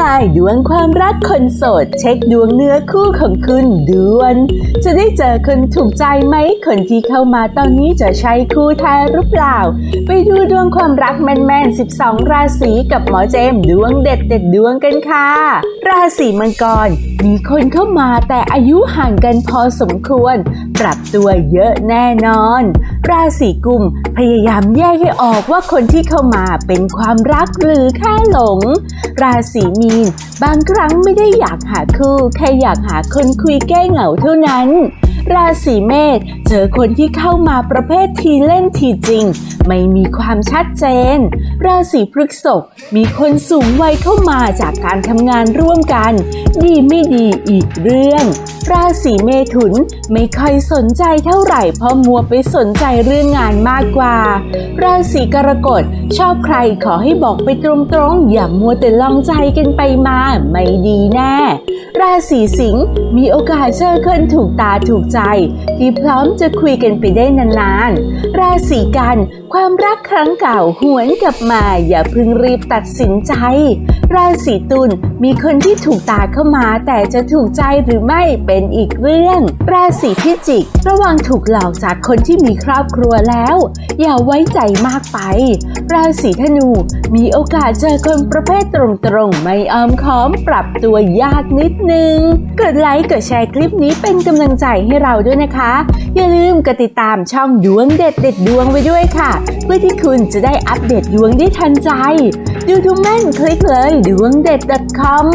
นายดวงความรักคนโสด เช็คดวงเนื้อคู่ของคุณด่วน จะได้เจอคนถูกใจไหมคนที่เข้ามาตอนนี้จะใช่คู่แท้หรือเปล่า ไปดูดวงความรักแมนๆ 12 ราศีกับหมอเจมดวงเด็ดเด็ดดวงกันค่ะ ราศีมังกร มีคนเข้ามาแต่อายุห่างกันพอสมควร ปรับตัวเยอะแน่นอน ราศีกุมพยายามแยกให้ออกว่าคนที่เข้ามาเป็นความรักหรือแค่หลง ราศีมีน บางครั้งไม่ได้อยากหาคู่แค่อยากหาคนคุยแก้เหงาเท่านั้น ราศีเมษเจอคนที่เข้ามาประเภททีเล่นทีจริง ไม่มีความชัดเจน ราศีพฤษภมีคนสูงวัยเข้ามาจากการทำงานร่วมกัน ดีไม่ดีอีกเรื่อง ราศีเมถุนไม่ค่อยสนใจเท่าไหร่เพราะมัวไปสนใจเรื่องงานมากกว่า ราศีกรกฎชอบใครขอให้บอกไปตรงๆ อย่ามัวแต่ลองใจกันไปมาไม่ดีแน่ ราศีสิงห์มีโอกาสเจอคนถูกตาถูกใจ ที่พร้อมจะคุยกันไปได้นานๆ ราศีกัน ความรักครั้งเก่าหวนกลับมา อย่าเพิ่งรีบตัดสินใจราศีตุลมีคนที่ถูกตาเข้ามา แต่จะถูกใจหรือไม่เป็นอีกเรื่อง ราศีพิจิก ระวังถูกหลอกจากคนที่มีครอบครัวแล้ว อย่าไว้ใจมากไป ราศีธนูมีโอกาสเจอคนประเภทตรงๆ ไม่อ้อมค้อมปรับตัวยากนิดนึง กดไลค์กดแชร์คลิปนี้เป็นกำลังใจให้เราด้วยนะคะ อย่าลืมกดติดตามช่องดวงเด็ดเด็ดดวงไว้ด้วยค่ะ เพื่อที่คุณจะได้อัปเดตดวงได้ทันใจ ดูดูแม่นคลิกเลยดวงเด็ด .com